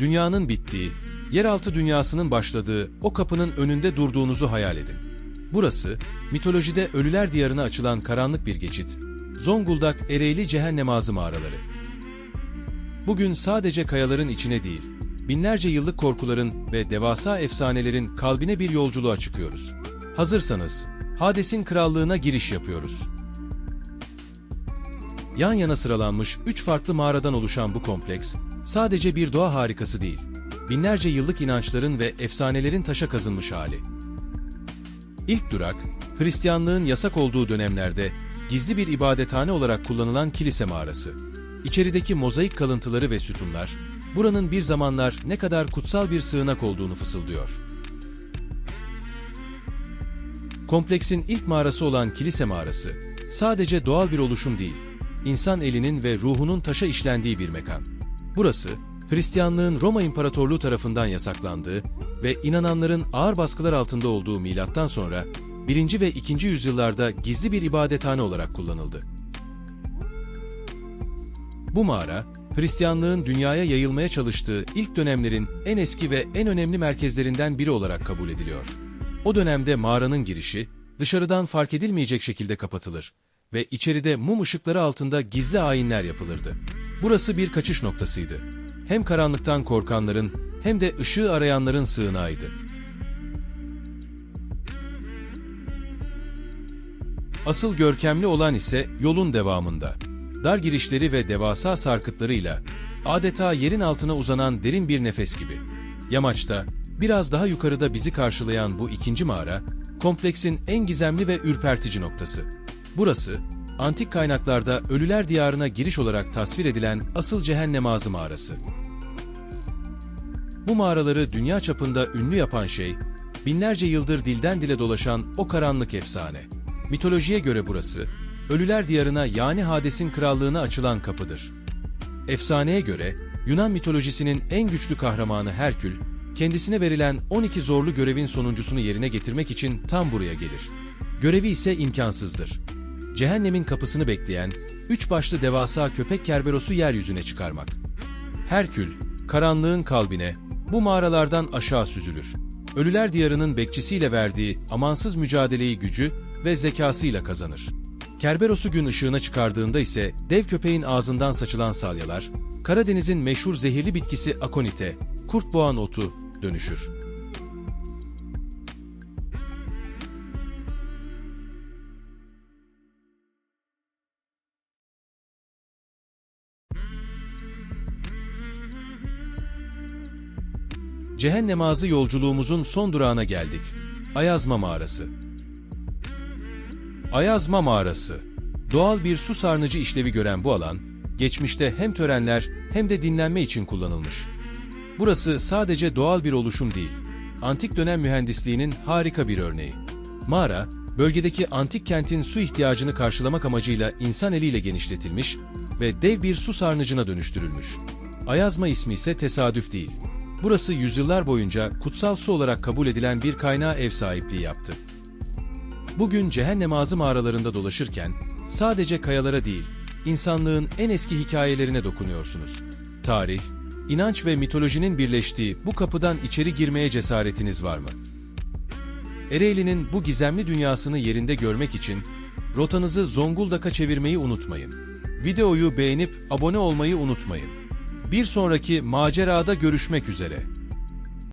dünyanın bittiği, yeraltı dünyasının başladığı o kapının önünde durduğunuzu hayal edin. Burası, mitolojide ölüler diyarına açılan karanlık bir geçit. Zonguldak Ereğli Cehennem Ağzı mağaraları. Bugün sadece kayaların içine değil, binlerce yıllık korkuların ve devasa efsanelerin kalbine bir yolculuğa çıkıyoruz. Hazırsanız, Hades'in krallığına giriş yapıyoruz. Yan yana sıralanmış üç farklı mağaradan oluşan bu kompleks, sadece bir doğa harikası değil, binlerce yıllık inançların ve efsanelerin taşa kazınmış hali. İlk durak, Hristiyanlığın yasak olduğu dönemlerde gizli bir ibadethane olarak kullanılan kilise mağarası. İçerideki mozaik kalıntıları ve sütunlar, buranın bir zamanlar ne kadar kutsal bir sığınak olduğunu fısıldıyor. Kompleksin ilk mağarası olan kilise mağarası, sadece doğal bir oluşum değil, insan elinin ve ruhunun taşa işlendiği bir mekan. Burası, Hristiyanlığın Roma İmparatorluğu tarafından yasaklandığı ve inananların ağır baskılar altında olduğu milattan sonra 1. ve 2. yüzyıllarda gizli bir ibadethane olarak kullanıldı. Bu mağara, Hristiyanlığın dünyaya yayılmaya çalıştığı ilk dönemlerin en eski ve en önemli merkezlerinden biri olarak kabul ediliyor. O dönemde mağaranın girişi, dışarıdan fark edilmeyecek şekilde kapatılır ve içeride mum ışıkları altında gizli ayinler yapılırdı. Burası bir kaçış noktasıydı. Hem karanlıktan korkanların hem de ışığı arayanların sığınağıydı. Asıl görkemli olan ise yolun devamında. Dar girişleri ve devasa sarkıtlarıyla adeta yerin altına uzanan derin bir nefes gibi. Yamaçta, biraz daha yukarıda bizi karşılayan bu ikinci mağara, kompleksin en gizemli ve ürpertici noktası. Burası, antik kaynaklarda Ölüler Diyarına giriş olarak tasvir edilen asıl Cehennem Ağzı mağarası. Bu mağaraları dünya çapında ünlü yapan şey, binlerce yıldır dilden dile dolaşan o karanlık efsane. Mitolojiye göre burası, Ölüler Diyarına yani Hades'in krallığına açılan kapıdır. Efsaneye göre, Yunan mitolojisinin en güçlü kahramanı Herkül, kendisine verilen 12 zorlu görevin sonuncusunu yerine getirmek için tam buraya gelir. Görevi ise imkansızdır. Cehennemin kapısını bekleyen, üç başlı devasa köpek kerberosu yeryüzüne çıkarmak. Herkül, karanlığın kalbine, bu mağaralardan aşağı süzülür. Ölüler diyarının bekçisiyle verdiği amansız mücadeleyi gücü ve zekasıyla kazanır. Kerberos'u gün ışığına çıkardığında ise dev köpeğin ağzından saçılan salyalar, Karadeniz'in meşhur zehirli bitkisi akonite, kurt boğan otu dönüşür. Cehennem ağzı yolculuğumuzun son durağına geldik. Ayazma Mağarası. Ayazma Mağarası. Doğal bir su sarnıcı işlevi gören bu alan, geçmişte hem törenler hem de dinlenme için kullanılmış. Burası sadece doğal bir oluşum değil, antik dönem mühendisliğinin harika bir örneği. Mağara, bölgedeki antik kentin su ihtiyacını karşılamak amacıyla insan eliyle genişletilmiş ve dev bir su sarnıcına dönüştürülmüş. Ayazma ismi ise tesadüf değil. Burası yüzyıllar boyunca kutsal su olarak kabul edilen bir kaynağa ev sahipliği yaptı. Bugün Cehennem Ağzı mağaralarında dolaşırken sadece kayalara değil, insanlığın en eski hikayelerine dokunuyorsunuz. Tarih, inanç ve mitolojinin birleştiği bu kapıdan içeri girmeye cesaretiniz var mı? Ereğli'nin bu gizemli dünyasını yerinde görmek için rotanızı Zonguldak'a çevirmeyi unutmayın. Videoyu beğenip abone olmayı unutmayın. Bir sonraki macerada görüşmek üzere.